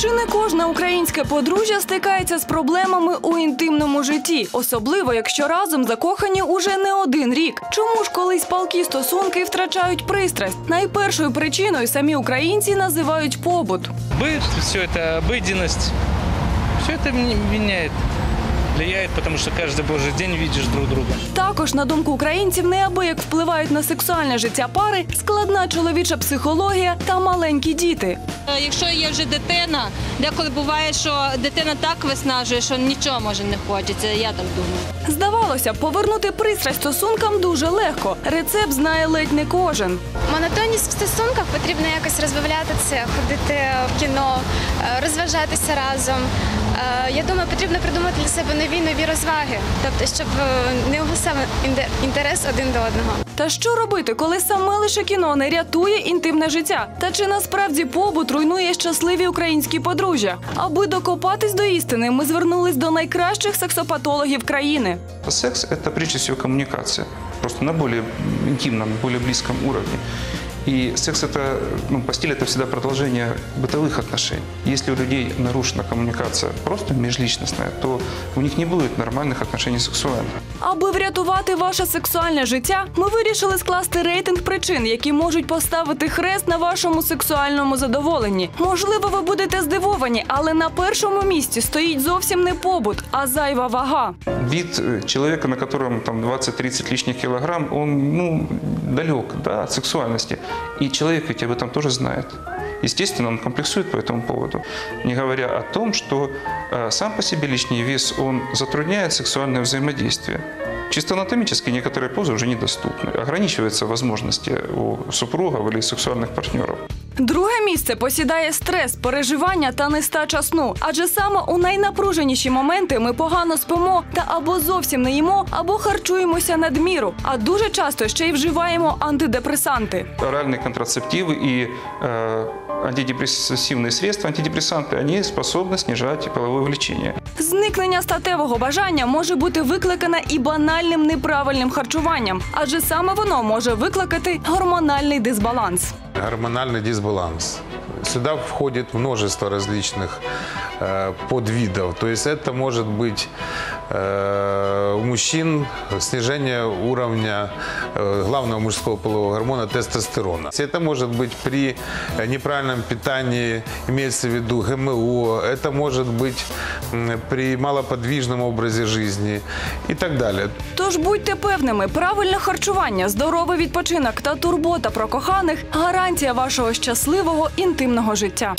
Чи не кожне українське подружжя стикається з проблемами у інтимному житті, особливо якщо разом закохані уже не один рік? Чому ж колись палкі стосунки втрачають пристрасть? Найпершою причиною самі українці називають побут. Быт, все это обыденность, все это м- меняет, влияет, потому что каждый божий день видишь друг друга. Також, на думку українців, неабияк впливають на сексуальне життя пари, складна чоловіча психологія та маленькі діти. Е, Якщо є вже дитина, деколи буває, що дитина так виснажує, що нічого може не хочеться. Я так думаю. Здавалося, повернути пристрасть стосункам дуже легко. Рецепт знає ледь не кожен. Монотонність в стосунках потрібно якось розбавляти це, ходити в кіно, е, розважатися разом. Е, Я думаю, потрібно придумати для себе нові нові розваги, тобто, щоб е, не угасав інде- інтерес один до одного. Та що робити, коли саме лише кіно не рятує інтимне життя? Та чи насправді побут руйнує щасливі українські подружжя? Аби докопатись до істини, ми звернулись до найкращих сексопатологів країни. Секс – это прежде всего коммуникация, просто на более интимном, более близком уровне. И секс – это, ну, постель – это всегда продолжение бытовых отношений. Если у людей нарушена коммуникация просто межличностная, то у них не будет нормальных отношений сексуальных. Аби врятувати ваше сексуальне життя, ми вирішили скласти рейтинг причин, які можуть поставити хрест на вашому сексуальному задоволенні. Можливо, ви будете здивовані, але на першому місці стоїть зовсім не побут, а зайва вага. Вид э, человека, на котором там 20-30 лишних килограмм, он ну, далек да, от сексуальности. И человек ведь об этом тоже знает. Естественно, он комплексует по этому поводу, не говоря о том, что э, сам по себе лишний вес, он затрудняет сексуальное взаимодействие. Чисто анатомически некоторые позы уже недоступны. Ограничиваются возможности у супругов или сексуальных партнеров. Друге місце посідає стрес, переживання та нестача сну. Адже саме у найнапруженіші моменти ми погано спимо та або зовсім не їмо, або харчуємося надміру. А дуже часто ще й вживаємо антидепресанти. Оральные контрацептивы и э, антидепрессивные средства, антидепрессанты, они способны снижать половое влечение. Зникнення статевого бажання може бути викликане і банальним неправильним харчуванням, адже саме воно може викликати гормональний дисбаланс. гормональный дисбаланс. Сюда входит множество различных э, подвидов. То есть это может быть э, у мужчин снижение уровня э, главного мужского полового гормона тестостерона. Это может быть при э, неправильном питании, имеется в виду ГМО, это может быть м, при малоподвижном образе жизни и так далее. Тож будьте певними, правильне харчування, здоровий відпочинок та турбота про коханих гарантія вашого щасливого інтимного життя.